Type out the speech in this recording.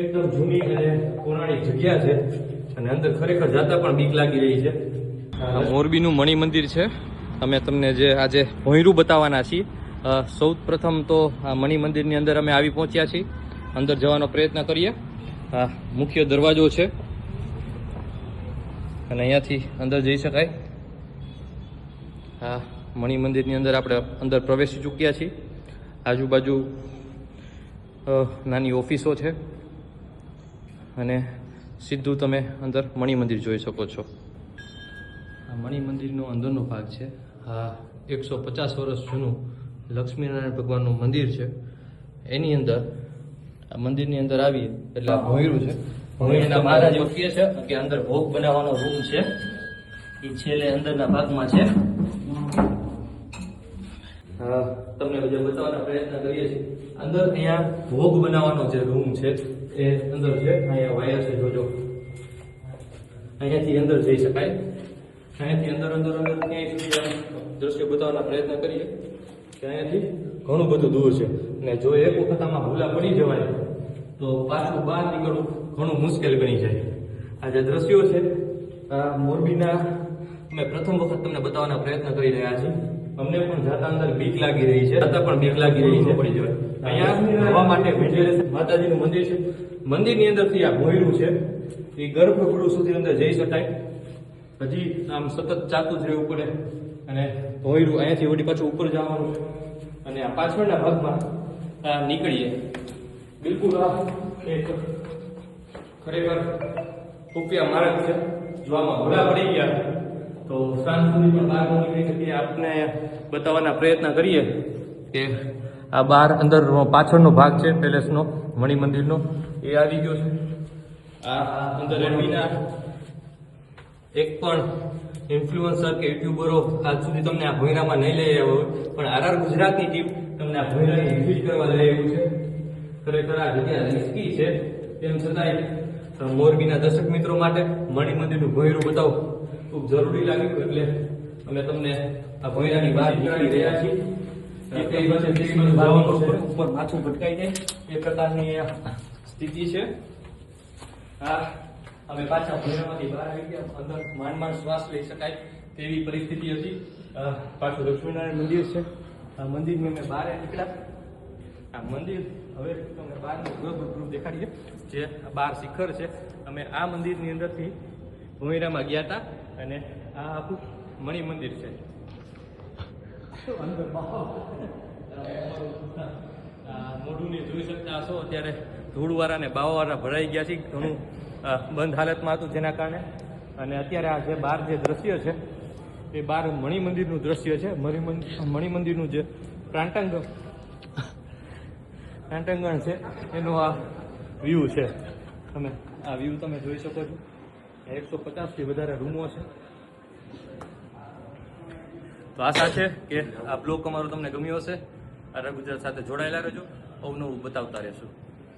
એકદમ જૂની અને પૌરાણિક જગ્યા છે અને અંદર ખરેખર જાતા પણ બીક લાગી રહી છે. મોરબીનું મણિ મંદિર છે. અમે તમને જે આજે ભોંયરું બતાવવાના છીએ. સૌ પ્રથમ તો આ મણિ મંદિરની અંદર અમે આવી પહોંચ્યા છીએ. અંદર જવાનો પ્રયત્ન કરીએ. આ મુખ્ય દરવાજો છે. અને અહીંયાથી અંદર જઈ શકાય. આ મણિ મંદિરની અંદર આપણે અંદર પ્રવેશી ચૂક્યા છીએ. આજુબાજુ નાની ઓફિસો છે. અને સીધું તમે અંદર મણિ મંદિર જોઈ શકો છો. આ મણિ મંદિરનો અંદરનો ભાગ છે. આ એકસો પચાસ વર્ષ જૂનું લક્ષ્મીનારાયણ ભગવાનનું મંદિર છે. એની અંદર આ મંદિરની અંદર આવીએ એટલે આ ભોયરું છે. ભોયરના મહારાજ એવું કહે છે કે અંદર ભોગ બનાવવાનો રૂમ છે. એ છેલ્લે અંદરના ભાગમાં છે. હા, તમને જે બતાવવાનો પ્રયત્ન કરીએ છીએ. અંદર અહીંયા ભોગ બનાવવાનો જે રૂમ છે, એ અંદર છે. અહીંયા વાયર છે, જોજો. અહીંયાથી અંદર જઈ શકાય. અહીંયાથી અંદર અંદર અંદર ક્યાંય સુધી દ્રશ્ય બતાવવાના પ્રયત્ન કરીએ કે અહીંયાથી ઘણું બધું દૂર છે. અને જો એક વખત આમાં ભૂલા પડી જવાય, તો પાછું બહાર નીકળવું ઘણું મુશ્કેલ બની જાય. આ જે દ્રશ્યો છે મોરબીના, અમે પ્રથમ વખત તમને બતાવવાના પ્રયત્ન કરી રહ્યા છીએ. અમને પણ જાતા અંદર બીક લાગી રહી છે જાતા પણ બીક લાગી રહી છે. પડી જવાય અહીંયા હવા માટે વેન્ટિલેશન માતાજીનું મંદિર છે. મંદિરની અંદરથી આ ભોયરું છે. એ ગર્ભગૃહ સુધી અંદર જઈ શકાય. હજી આમ સતત ચાલતું જ રહેવું પડે. અને ભોયરું અહીંયાથી વળી પાછું ઉપર જવાનું છે. અને આ પાછળના ભાગમાં આ નીકળીએ. બિલકુલ આ એક ખરેખર રૂપિયા માર્ગ છે. જો આમાં ભોળા પડી ગયા. તો સાંજ સુધી પણ બહાર ન નીકળી શકીએ. આપને બતાવવાના પ્રયત્ન કરીએ કે આ બહાર અંદર પાછળનો ભાગ છે, પેલેસનો મણિ મંદિરનો એ આવી ગયો છે. આ અંદર એમબીના એક પણ ઇન્ફ્લુઅન્સર કે યુટ્યુબરો આજ સુધી તમને આ ભોયરામાં નહીં લઈ આવ્યો હોય, પણ આરઆર ગુજરાતની ટીમ તમને આ ભોયરાને વિઝિટ કરવા લઈ આવ્યું છે. ખરેખર આ જગ્યા રિસ્કી છે. તેમ છતાંય, મોરબીના દર્શક મિત્રો માટે મણિ મંદિરનું ભોયરું બતાવવું ખૂબ જરૂરી લાગ્યું એટલે અમે તમને આ ભોયરાની વાત નીકળી રહ્યા છીએ. ઉપર માથું ભટકાઈ જાય. એ પ્રકારની સ્થિતિ છે. આ અમે પાછા ભોયરામાંથી બહાર આવી ગયા. અંદર માંડ માંડ શ્વાસ લઈ શકાય તેવી પરિસ્થિતિ હતી. પાછું લક્ષ્મીનારાયણ મંદિર છે. આ મંદિરની અમે બહાર નીકળ્યા. આ મંદિર હવે તમને બહારનું ગ્રુપ દેખાડીએ. જે આ બાર શિખર છે. અમે આ મંદિરની અંદરથી ભૂમિરામાં ગયા હતા. અને આ આખું મણિ મંદિર છે. આ મોઢું ને જોઈ શકતા હશો અત્યારે ધૂળવાળા ને બાવાવાળા ભરાઈ ગયા છે. ઘણું બંધ હાલતમાં હતું જેના કારણે. અને અત્યારે આ જે બાર જે દ્રશ્ય છે એ બાર મણિ મંદિરનું દ્રશ્ય છે. મણિ મણિ મંદિરનું જે પ્રાંટાંગણ પ્રાંટાંગણ છે એનો આ વ્યૂ છે. તમે આ વ્યૂ તમે જોઈ શકો છો. એકસો પચાસથી વધારે રૂમો છે. તો આશા છે કે આ બ્લોગ અમારો તમને ગમ્યો હશે. આરા ગુજરાત સાથે જોડાયેલા રહેજો. અવનવું બતાવતા રહેશું.